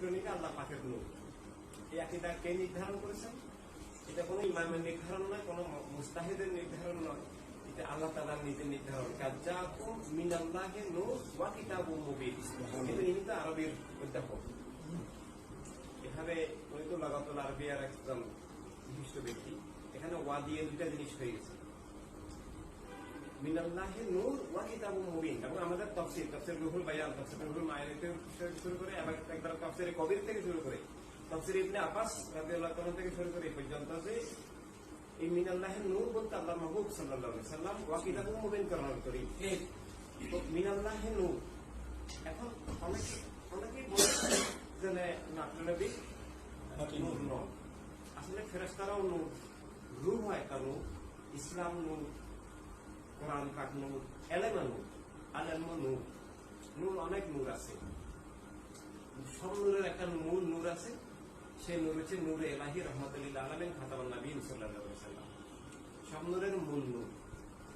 পবিত্র আল্লাহ পাকের নূর এই আকিদা কে নির্ধারণ করেছেন? এটা কোনো ইমামের নির্ধারণ নয়, কোনো মুস্তাহিদের নির্ধারণ নয়। এটা আল্লাহ তালার নিজের নির্ধারণ। কাজাকুম মিনাল্লাহে নূর ওয়া কিতাবুম মুবিন। এটা ইনি তো আরবির অধ্যাপক। এখানে উনি তো লাগাতুল আরবিয়ার একজন বিশিষ্ট ব্যক্তি। এখানে ওয়া দিয়ে দুইটা জিনিস হয়ে গেছে। মিনাল্লাহে নূর ওয়া কিতাবুম মুবিন। এবং আমাদের তাফসীর তাফসীর রুহুল বায়ান তাফসীর রুহুল থেকে শুরু করে আবার একবার তাফসীর কবির থেকে শুরু করে তাফসীর ইবনে আব্বাস রাদিয়াল্লাহু তাআলা থেকে শুরু করে পর্যন্ত যে এই মিনাল্লাহের নূর বলতে আল্লাহ মাহবুব সাল্লাল্লাহু আলাইহি সাল্লাম ওয়া কিতাবুম মুবিন করার করি তো মিনাল্লাহে নূর এখন অনেকে অনেকেই বলছে যে না নবী নূর নন আসলে ফেরেশতারাও নূর রূহ হয় নূর ইসলাম নূর কোরআন, পাক, নূর এলেমা নূর, আলেম নূর। নূর অনেক নূর আছে। সব নূরের একটা মূল নূর আছে। সেই নূর হচ্ছে নূরে এলাহি রহমতুল্লাহ আলমিন, খাতামান নবীন আলাইহি সাল্লাম সব নূরের মূল নূর।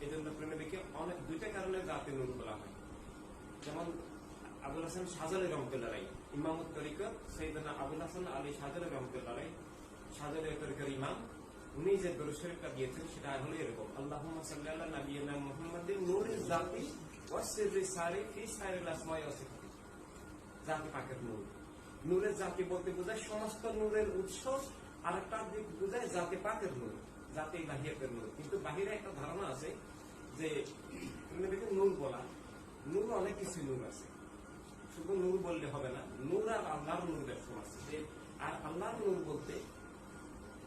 এই জন্য প্রেমীকে অনেক, দুইটা কারণে জাতি নূর বলা হয়। যেমন আবুল হাসান সাজালি রহমতুল্লাহ রাই ইমামুত তরিকত সেইদিন আবুল হাসান আলী সাজালি রহমতুল্লাহ রাই সাজালি তরিকার ইমাম উনি যে দরুদ দিয়েছেন সেটা হলো এরকম। আল্লাহুম্মা সাল্লি আলা নাবিয়িনা মুহাম্মাদিন জাতি সারি জাতি পাকের নূর। নূরের জাতি বলতে বোঝায় সমস্ত নূরের উৎস আর একটা দিক বোঝায় জাতি পাকের নূর, জাতি বাহিয়াতের নূর। কিন্তু বাহিরে একটা ধারণা আছে যে দেখো নূর বলা। নূর অনেক কিছু নূর আছে। শুধু নূর বললে হবে না, নূর আর আল্লাহর নূর ব্যবসা আছে। আর আল্লাহর নূর বলতে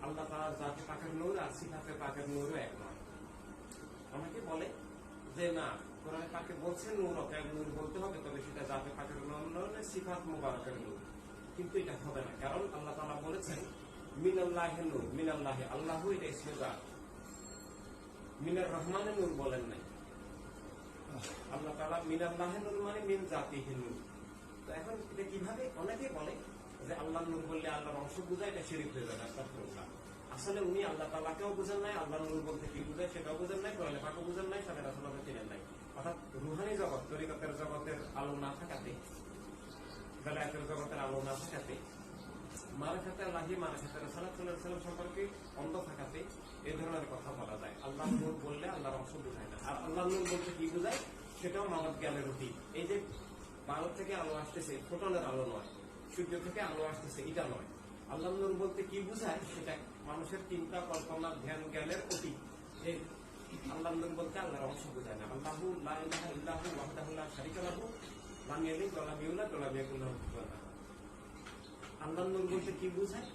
আল্লাহ তারা জাতি পাকের নূর আর সিফাতে পাকের নূরও এক নয়। অনেকে বলে যে, না, কোরআনে পাকে বলছে নূর অকার নূর বলতে হবে, তবে সেটা জাতি পাকের নূর নয়, সিফাত মুবারকের নূর। কিন্তু এটা হবে না। কারণ আল্লাহ তালা বলেছেন, মিনাল্লাহে নূর। মিনাল্লাহে আল্লাহ এটা ইসমে জাত মিনার রহমানের নূর বলেন নাই। আল্লাহ তালা মিনাল্লাহে নূর মানে মিন জাতি নূর। তো এখন এটা কীভাবে? অনেকে বলে যে আল্লাহ নূর বললে আল্লাহর অংশ বোঝায়, এটা শিরিক হয়ে যাবে, আস্তাগফিরুল্লাহ। আসলে উনি আল্লাহ তালাকেও বুঝেন নাই আল্লাহ নূর বলতে কি বুঝায় সেটাও বুঝেন নাই, কোরআনে পাকও বুঝেন নাই, সাথে রাসুল্লাহ চিনেন নাই। অর্থাৎ রুহানি জগৎ, তরিকতের জগতের আলো না থাকাতে বেলায়েতের জগতের আলো না থাকাতে মারা খাতে আল্লাহি মারা খাতে রাসালাত সাল্লাম সম্পর্কে অন্ধ থাকাতে এই ধরনের কথা বলা যায়। আল্লাহ নূর বললে আল্লাহর অংশ বোঝায় না। আর আল্লাহ নূর বলতে কি বোঝায়? সেটাও মানব জ্ঞানের অতীত। এই যে ভারত থেকে আলো আসতেছে, ফোটনের আলো নয়। সূর্য থেকে আলো আসতেছে এটা নয়। আল্লাহ নূর বলতে কি বোঝায়? সেটা মানুষের চিন্তা কল্পনা ধ্যান জ্ঞানের এই আল্লাহ নূর বলতে আল্লাহর অংশ বোঝায় না। আল্লাহু লা ইলাহা ইল্লাহু ওয়াহদাহু লা শারীকা লাহু লাম ইয়ালিদ ওয়া লাম ইউলাদ ওয়া লাম ইয়াকুল লাহু কুফুয়ান আহাদ। আল্লাহ নূর বলতে কি বোঝায়?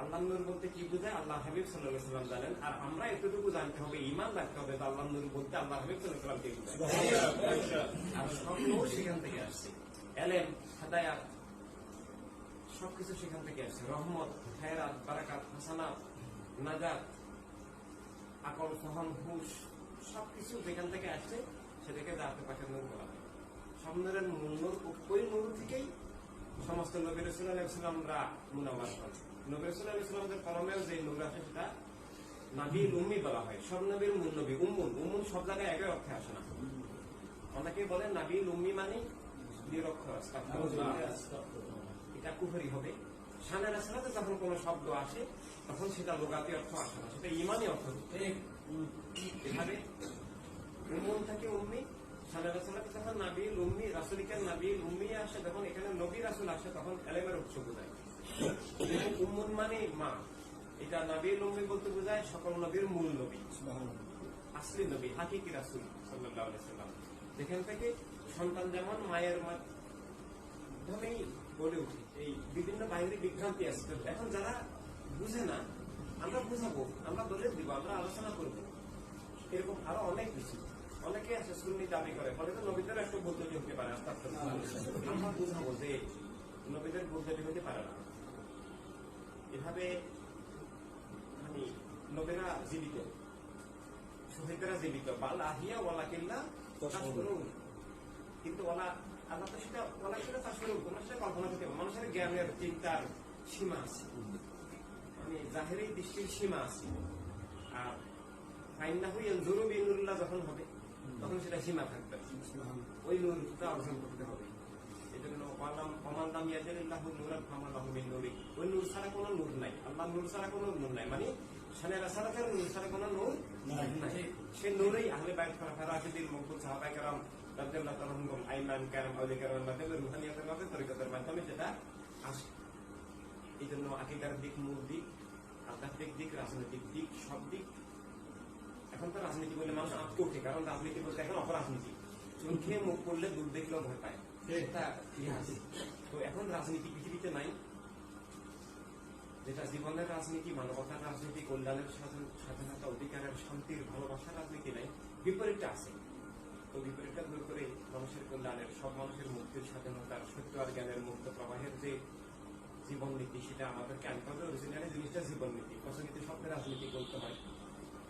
আল্লাহ নূর বলতে কি বোঝায়? আল্লাহ হাবিব আলাইহি সাল্লাম জানেন আর আমরা এতটুকু জানতে হবে ঈমান রাখতে হবে আল্লাহ নূর বলতে আল্লাহ হাবিব বোঝায়? আর সব সেখান থেকে আসছে। এলেম হাদায়াত সবকিছু সেখান থেকে আসছে রহমত খায়রাত বারাকাত হাসানাত নাজাত আকল ফহম হুশ সবকিছু যেখান থেকে আসছে সেটাকে জাতে পাশের নূর বলা হয় সব নূরের নূর ওই নূর থেকেই সমস্ত নবী রসুল আলাইসালামরা মুনামাজ পান নবী রসুল আলাইসালামদের কলমেও যে নূর আছে সেটা নাবি উম্মি বলা হয় সব নবীর মূল নবী উম্মুন উম্মুন সব জায়গায় একই অর্থে আসে না অনেকে বলে নাবি উম্মি মানে নিরক্ষর। এটা কুফরি হবে। সানের আসলাতে যখন কোন শব্দ আসে তখন সেটা লোগাতি অর্থ আসে না। সেটা ইমানি অর্থ এভাবে। উম্মুন থেকে উম্মি সানের আসলাতে যখন নাবিল উম্মি রাসুলিকের নাবিল উম্মি আসে যখন এখানে নবী রাসুল আসে তখন এলেমের উৎস বোঝায়। উম্মুন মানে মা। এটা নাবিল উম্মি বলতে বোঝায় সকল নবীর মূল নবী। আসলি নবী হাকিকি রাসুল সাল্লাহ সাল্লাম যেখান থেকে সন্তান যেমন মায়ের মাধ্যমেই গড়ে উঠে। এই বিভিন্ন বাইরে বিভ্রান্তি আসছে এখন যারা বুঝে না, আমরা বুঝাবো, আমরা বলে দিব, আমরা আলোচনা করব। এরকম আরও অনেক কিছু। অনেকে আছে সুন্নি দাবি করে, ফলে তো নবীদের একটা পদ্ধতি হতে পারে আস্তে আস্তে। আমরা বুঝাবো যে নবীদের পদ্ধতি হতে পারে না। এভাবে মানে নবীরা জীবিত। শহীদরা জীবিত। বাল আহিয়া ওয়ালা কিল্লা। কিন্তু ওলা আল্লাহ তো সেটা ওলা সেটা তার শুরু কোনো সেটা কল্পনা করতে হবে। মানুষের জ্ঞানের চিন্তার সীমা আছে। মানে জাহেরি দৃষ্টির সীমা আছে। আর ফাইন্না হই জরু বিনুল্লাহ যখন হবে তখন সেটা সীমা থাকবে। ওই নূরটা অর্জন করতে হবে। এই জন্য ওয়ালাম ওমান লাম ইয়াজিলিল্লাহু নূরান ফামা লাহু মিন নূরি। ওই নূর ছাড়া কোনো নূর নাই। আল্লাহ নূর ছাড়া কোনো নূর নাই। মানে শানের রাসালাতের নূর ছাড়া কোনো নূর নাই। সে নূরেই আহলে বাইত ফারাফিদিল মকবুল সাহাবায়ে কেরাম রাদিয়াল্লাহু তাআলা আনহুম আইমান কেরাম কেরামের মাধ্যমে রুহানিয়াতের মাধ্যমে তরিকতের মাধ্যমে সেটা আসে এই জন্য আকিদার দিক মূল দিক আধ্যাত্মিক দিক রাজনৈতিক দিক সব দিক এখন তো রাজনীতি বলে মানুষ আটকে ওঠে কারণ রাজনীতি বলতে এখন অপরাজনীতি। চুল খেয়ে মুখ করলে দূর দেখলেও ভয় পায়। এটা ইতিহাস। তো এখন রাজনীতি পৃথিবীতে নাই। যেটা জীবনের রাজনীতি মানবতার রাজনীতি কল্যাণের স্বাধীন- স্বাধীনতা অধিকারের শান্তির ভালোবাসার রাজনীতি নাই। বিপরীতটা আছে। বিপরীতটা দূর করে মানুষের কল্যাণের, সব মানুষের মুক্তির স্বাধীনতার সত্য আর জ্ঞানের মুক্ত প্রবাহের যে জীবন নীতি, সেটা আমাদেরকে আনতে হবে অরিজিনালি জিনিসটা জীবন নীতি। প্রচলিত স্বপ্নের রাজনীতি করতে হয়।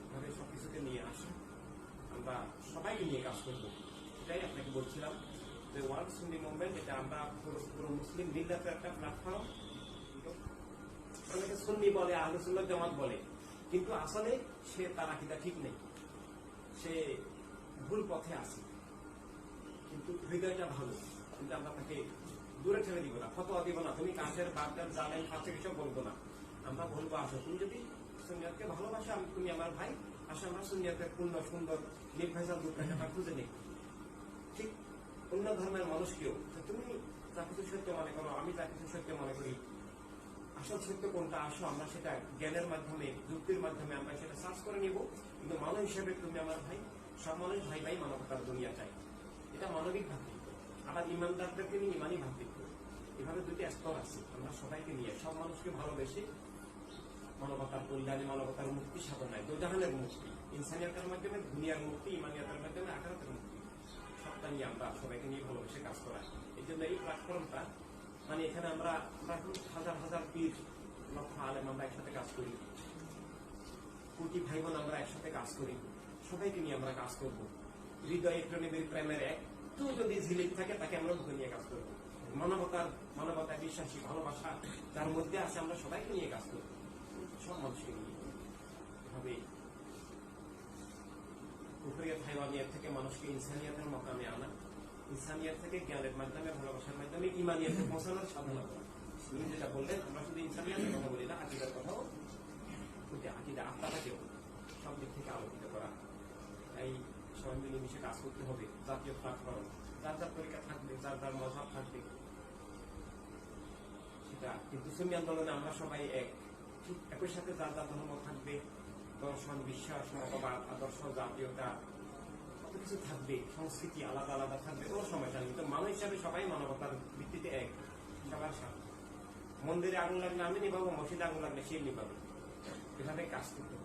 এভাবে সবকিছুকে নিয়ে আসা আমরা সবাইকে নিয়ে কাজ করব। এটাই আপনাকে বলছিলাম যে ওয়ার্ল্ড সুন্নি মুভমেন্ট, এটা আমরা পুরো মুসলিম মিল্লাতের একটা প্ল্যাটফর্ম অনেকে সুন্নি বলে, আহলে সুন্নাত জামাত বলে। কিন্তু আসলে সে তার আকিদা ঠিক নেই। সে ভুল পথে আছে। কিন্তু হৃদয়টা ভালো। কিন্তু আমরা তাকে দূরে ঠেলে দিব না, ফতোয়া দিব না। তুমি কাছের বাগদার জানেন কাছে কিছু বলব না। আমরা বলব আসো তুমি যদি সুনিয়াতকে ভালোবাসো, আমি তুমি আমার ভাই। আসো আমরা সুনিয়াতের পূর্ণ, সুন্দর, নির্ভেজাল দুঃখটা খুঁজে নিই। ঠিক অন্য ধর্মের মানুষকেও তো তুমি যা কিছু সত্য মনে করো, আমি যা কিছু সত্য মনে করি। আসল সত্য কোনটা? আসো, আমরা সেটা জ্ঞানের মাধ্যমে, যুক্তির মাধ্যমে আমরা সেটা সার্চ করে নিব। কিন্তু মানুষ হিসেবে তুমি আমার ভাই। সব মানুষ ভাই ভাই মানবতার দুনিয়া চাই। এটা মানবিক ভাতৃত্ব আবার ইমানদারদেরকে নিয়ে ইমানই ভাতৃত্ব এভাবে দুটি স্তর আছে। আমরা সবাইকে নিয়ে, সব মানুষকে ভালোবেসে মানবতার কল্যাণে, মানবতার মুক্তি সাধনায় দোজাহানের মুক্তি, ইনসানিয়াতের মাধ্যমে, দুনিয়ার মুক্তি, ইমানিয়াতের মাধ্যমে আকারাতের মুক্তি। সবটা নিয়ে আমরা সবাইকে নিয়ে ভালোবেসে কাজ করা। এই জন্য এই প্ল্যাটফর্মটা মানে এখানে আমরা আমরা হাজার হাজার পীর, লক্ষ আলেম আমরা একসাথে কাজ করি। কোটি ভাই বোন আমরা একসাথে কাজ করি। সবাইকে নিয়ে আমরা কাজ করব। হৃদয় প্রেমের প্রেমের একটু যদি ঝিলিক থাকে, তাকে আমরা ধরে নিয়ে কাজ করব। মানবতার মানবতা, বিশ্বাসী, ভালোবাসা যার মধ্যে আছে, আমরা সবাইকে নিয়ে কাজ করব। সব মানুষকে নিয়ে এভাবে কুফরিয়াত হাইওয়ানিয়াত থেকে মানুষকে ইনসানিয়াতের মকামে আনা, ইনসানিয়াত থেকে জ্ঞানের মাধ্যমে, ভালোবাসার মাধ্যমে, ইমানিয়াতে পৌঁছানোর সাধনা করা। উনি যেটা বললেন, আমরা শুধু ইনসানিয়াতের কথা বলি না, আকিদার কথাও আকিদা, আত্মাটাকেও সব দিক থেকে আলোকিত করা। তাই সবাই মিলেমিশে কাজ করতে হবে, জাতীয় প্ল্যাটফর্ম যার যার তরিকা থাকবে, যার যার মজাব থাকবে, সেটা। কিন্তু সুন্নি আন্দোলনে আমরা সবাই এক। ঠিক একই সাথে যার যার ধর্ম থাকবে, দর্শন, বিশ্বাস, মতবাদ, আদর্শ, জাতীয়তা, কত কিছু থাকবে, সংস্কৃতি আলাদা আলাদা থাকবে, কোনো সমস্যা নেই। কিন্তু মানুষ হিসাবে সবাই মানবতার ভিত্তিতে এক, সবার সাথে। মন্দিরে আগুন লাগলে আমি নিবাবো মসজিদে আগুন লাগলে সে নিবাবে এভাবে কাজ করতে